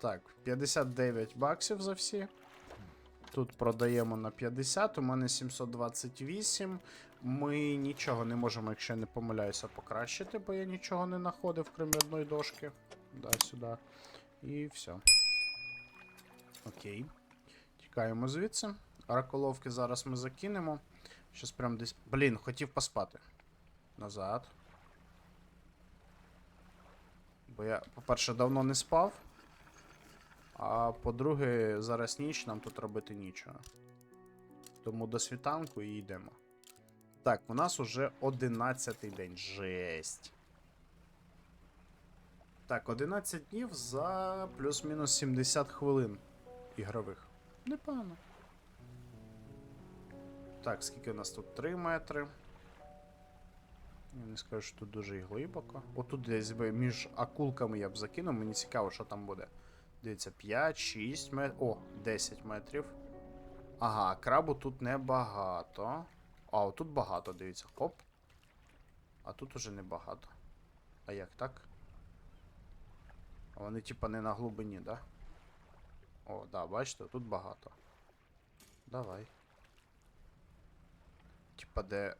Так, 59 баксів за всі. Тут продаємо на 50, у мене 728. Ми нічого не можемо, якщо я не помиляюся, покращити, бо я нічого не знаходив, крім одної дошки. Да, сюди. І все. Окей. Тікаємо звідси. Раколовки зараз ми закинемо. Щас прям десь. Блін, хотів поспати. Назад. Бо я, по-перше, давно не спав. А по-друге, зараз ніч, нам тут робити нічого. Тому до світанку і йдемо. Так, у нас уже 11 день. Жесть. Так, 11 днів за плюс-мінус 70 хвилин ігрових. Непогано. Так, скільки у нас тут? 3 метри. Я не скажу, що тут дуже глибоко. Отут десь між акулками я б закинув, мені цікаво, що там буде. Дивіться, 5, 6 метрів. О, 10 метрів. Ага, крабу тут небагато. А, отут багато, дивіться, хоп. А тут уже небагато. А як так? А Вони, типа, не на глибині, да? О, да, бачите, тут багато. Давай. Типа, де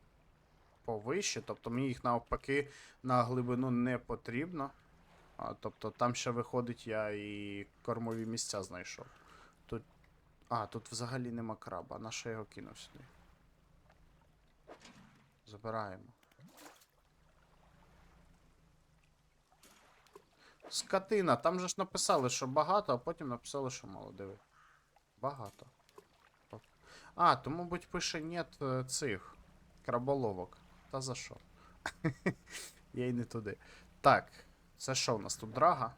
повище, тобто мені їх навпаки на глибину не потрібно. А, тобто там ще виходить, я і кормові місця знайшов. Тут. А, тут взагалі нема краба. На що я його кинув сюди? Забираємо. Скотина, там же ж написали, що багато, а потім написали, що мало. Диви. Багато. А, то, мабуть, пише нет е, цих краболовок. Та за що? Я й не туди. Так, це що в нас тут драга?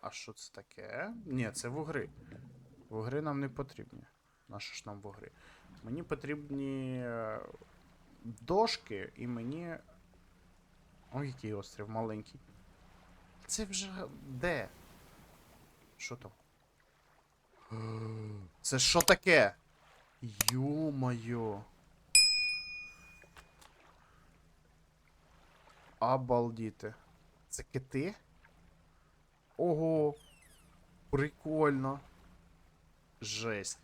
А що це таке? Ні, це вугри. Вугри нам не потрібні. Нащо ж нам вугри? Мені потрібні е, дошки і мені. Ой, який острів маленький. Це вже де? Що там? Це що таке? Ё-моё. Обалдіти. Це кити? Ого. Прикольно. Жесть.